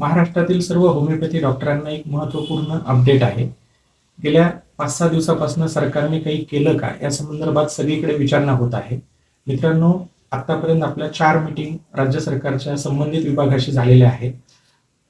महाराष्ट्रातील सर्व होमिओपॅथी डॉक्टरांना एक महत्त्वपूर्ण अपडेट आहे. गेल्या पाच सहा दिवसापासून सरकारने काही केलं का? या संदर्भात सगळीकडे विचारणा होत आहे. मित्रांनो आतापर्यंत आपल्या चार मीटिंग राज्य सरकारच्या संबंधित विभागाशी झालेल्या आहेत.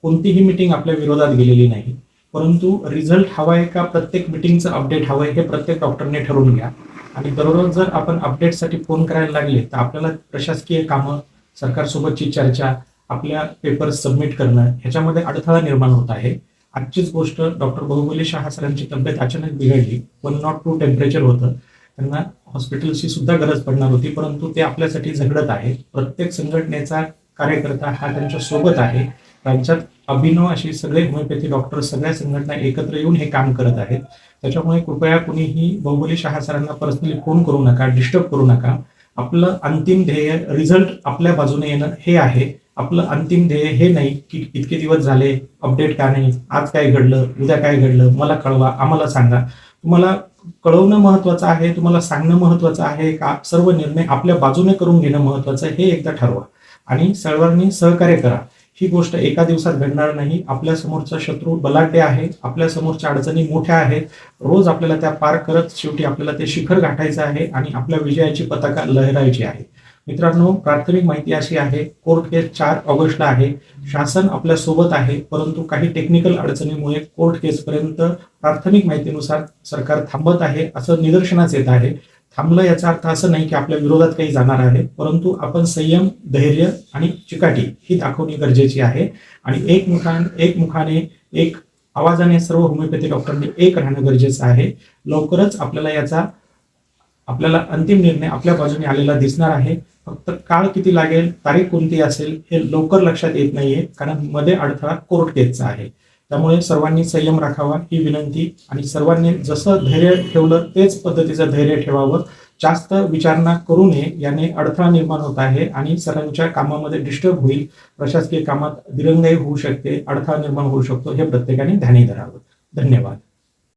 कोणतीही मीटिंग आपल्या विरोधात गेलेली नाही. परंतु रिझल्ट हवा आहे का? प्रत्येक मीटिंगचं अपडेट हवं आहे हे प्रत्येक डॉक्टरने ठरवून घ्या. आणि दररोज जर आपण अपडेटसाठी फोन करायला लागले तर आपल्याला प्रशासकीय कामं सरकारसोबतची चर्चा आपल्या पेपर्स सबमिट करणं ह्याच्यामध्ये अडथळा निर्माण होत आहे. आजचीच गोष्ट डॉक्टर बहुबली शहा सरांची तब्येत अचानक बिघडली. वन नॉट टू टेम्परेचर होतं. त्यांना हॉस्पिटलची सुद्धा गरज पडणार होती परंतु ते आपल्यासाठी झगडत आहे. प्रत्येक संघटनेचा कार्यकर्ता हा त्यांच्यासोबत आहे. राज्यात अभिनव असे सगळे होमिओपॅथी डॉक्टर सगळ्या संघटना एकत्र येऊन हे काम करत आहेत. त्याच्यामुळे कृपया कुणीही बहुबली शहा सरांना पर्सनली फोन करू नका डिस्टर्ब करू नका. आपलं अंतिम ध्येय रिझल्ट आपल्या बाजूने येणं हे आहे. आपलं अंतिम ध्येय हे नाही की इतके दिवस झाले अपडेट का नाही आज काय घडलं उद्या काय घडलं मला कळवा आम्हाला सांगा. तुम्हाला कळवणं महत्वाचं आहे तुम्हाला सांगणं महत्वाचं आहे का? सर्व निर्णय आपल्या बाजूने करून घेणं महत्वाचं आहे हे एकदा ठरवा. आणि सर्वांनी सहकार्य करा. ही गोष्ट एका दिवसात घडणार नाही. आपल्या समोरचा शत्रू बलाढ्य आहे आपल्या समोरच्या अडचणी मोठ्या आहेत. रोज आपल्याला त्या पार करत शेवटी आपल्याला ते शिखर गाठायचं आहे आणि आपल्या विजयाची पताका लहरायची आहे. मित्रांनो प्राथमिक माहिती अशी आहे कोर्ट केस चार ऑगस्टला आहे. शासन आपल्यासोबत आहे परंतु काही टेक्निकल अडचणीमुळे कोर्ट केसपर्यंत प्राथमिक माहितीनुसार सरकार थांबत आहे असं निदर्शनास येत आहे. थांबलं याचा अर्थ असं नाही की आपल्या विरोधात काही जाणार आहे परंतु आपण संयम धैर्य आणि चिकाटी ही दाखवणी गरजेची आहे. आणि एक मुखान एक मुखाने एक आवाजाने सर्व होमिओपॅथी डॉक्टरांनी एक राहणं गरजेचं आहे. लवकरच आपल्याला याचा आपल्याला अंतिम निर्णय आपल्या बाजूने आलेला दिसणार आहे. फक्त काळ किती लागेल तारीख कोणती असेल हे लवकर लक्षात येत नाहीये कारण मध्ये अडथळा कोर्ट केसचा आहे. त्यामुळे सर्वांनी संयम राखावा ही विनंती. आणि सर्वांनी जसं धैर्य ठेवलं तेच पद्धतीचं धैर्य ठेवावं. जास्त विचारणा करू नये याने अडथळा निर्माण होत आहे आणि सरांच्या कामामध्ये डिस्टर्ब होईल. प्रशासकीय कामात दिरंगाई होऊ शकते अडथळा निर्माण होऊ शकतो हे प्रत्येकाने ध्यानी धरावं. धन्यवाद.